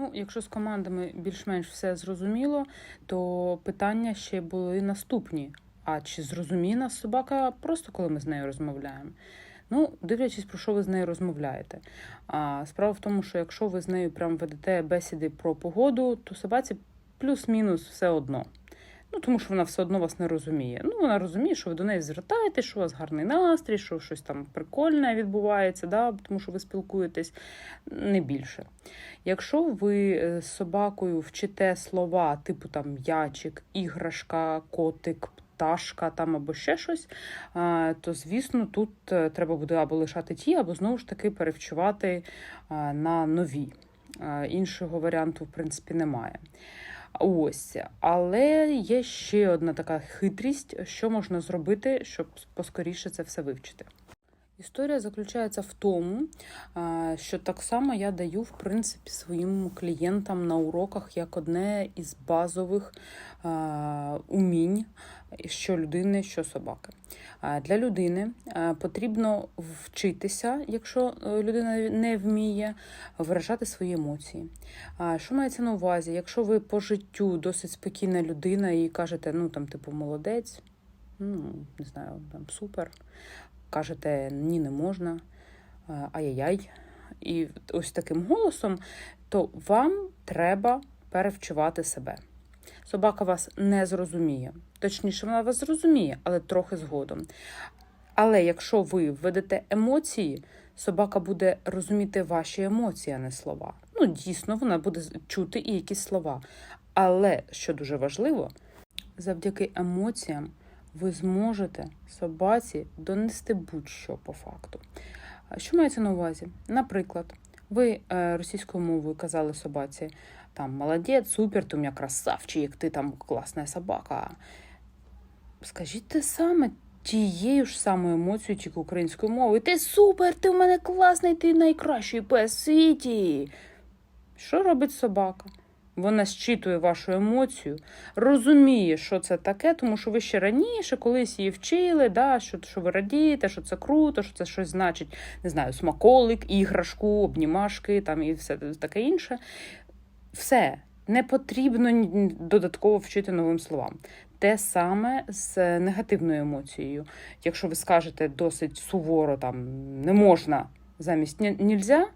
Ну, якщо з командами більш-менш все зрозуміло, то питання ще були наступні. А чи зрозуміє нас собака просто коли ми з нею розмовляємо? Ну, дивлячись, про що ви з нею розмовляєте. А справа в тому, що якщо ви з нею прям ведете бесіди про погоду, то собаці плюс-мінус все одно. Ну, тому що вона все одно вас не розуміє. Ну, вона розуміє, що ви до неї звертаєтесь, що у вас гарний настрій, що щось там прикольне відбувається, да, тому що ви спілкуєтесь не більше. Якщо ви е, з собакою вчите слова, типу там м'ячик, іграшка, котик, пташка там або ще щось, то звісно тут е, треба буде або лишати ті, або знову ж таки перевчувати на нові. Іншого варіанту, в принципі, немає. Ось, але є ще одна така хитрість, що можна зробити, щоб поскоріше це все вивчити. Історія заключається в тому, що так само я даю в принципі своїм клієнтам на уроках як одне із базових умінь, що людини, що собаки. Для людини потрібно вчитися, якщо е, людина не вміє, виражати свої емоції. Що мається на увазі? Якщо ви по життю досить спокійна людина і кажете, ну там, типу, молодець, ну не знаю, там супер кажете ні, не можна, е, ай-яй-яй, і ось таким голосом, то вам треба перевчувати себе. Собака вас не зрозуміє. Точніше, вона вас зрозуміє, але трохи згодом. Але якщо ви введете емоції, собака буде розуміти ваші емоції, а не слова. Ну, дійсно, вона буде чути і якісь слова. Але, що дуже важливо, завдяки емоціям ви зможете собаці донести будь-що по факту. Що мається на увазі? Наприклад, ви е, російською мовою казали собаці там молодець, супер, ти у мене красавчик, ти там класна собака. Скажіть те саме тією ж самою емоцією, тільки українською мовою. Ти супер, ти в мене класний, ти найкращий пес в світі. Що робить собака? Вона щитує вашу емоцію, розуміє, що це таке, тому що ви ще раніше колись її вчили, да, що, що ви радієте, що це круто, що це щось значить, не знаю, смаколик, іграшку, обнімашки там і все таке інше. Все, не потрібно додатково вчити новим словам. Те саме з негативною емоцією. Якщо ви скажете досить суворо, там не можна замість нільзя,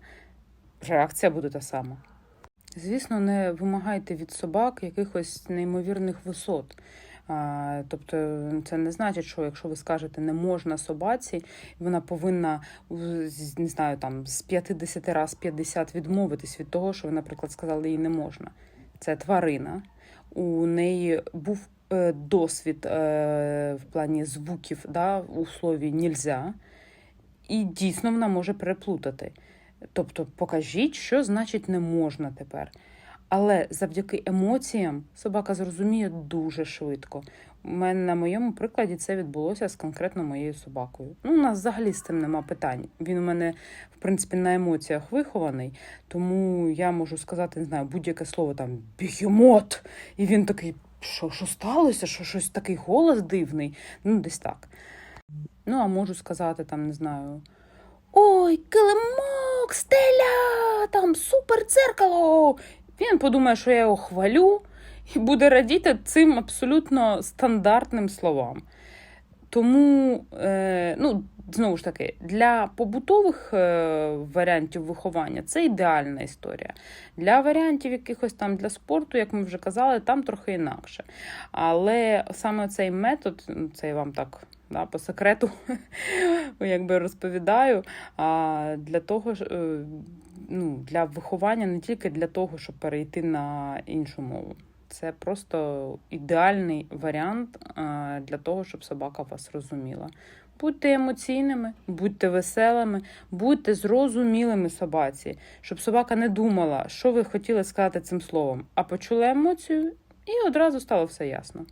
реакція буде та сама. Звісно, не вимагайте від собак якихось неймовірних висот. Тобто, це не значить, що якщо ви скажете не можна собаці, вона повинна не знаю, там з 50 раз 50 відмовитись від того, що ви, наприклад, сказали їй не можна. Це тварина. У неї був е, досвід е, в плані звуків да, у слові нельзя, і дійсно вона може переплутати. Тобто покажіть, що значить не можна тепер. Але завдяки емоціям собака зрозуміє дуже швидко. У мене на моєму прикладі це відбулося з конкретно моєю собакою. Ну, у нас взагалі з цим нема питань. Він у мене, в принципі, на емоціях вихований, тому я можу сказати, не знаю, будь-яке слово там бігемот. І він такий, що, що сталося? Що щось такий голос дивний? Ну, десь так. Ну, а можу сказати, там, не знаю. Ой, килимок, стеля, там супер дзеркало. Він подумає, що я його хвалю, і буде радіти цим абсолютно стандартним словам. Тому, е, ну, знову ж таки, для побутових е, варіантів виховання це ідеальна історія. Для варіантів якихось там для спорту, як ми вже казали, там трохи інакше. Але саме цей метод, ну, це я вам так да, по секрету якби розповідаю, а для того е, ну, для виховання не тільки для того, щоб перейти на іншу мову. Це просто ідеальний варіант е, для того, щоб собака вас розуміла. Будьте емоційними, будьте веселими, будьте зрозумілими собаці, щоб собака не думала, що ви хотіли сказати цим словом, а почула емоцію, і одразу стало все ясно.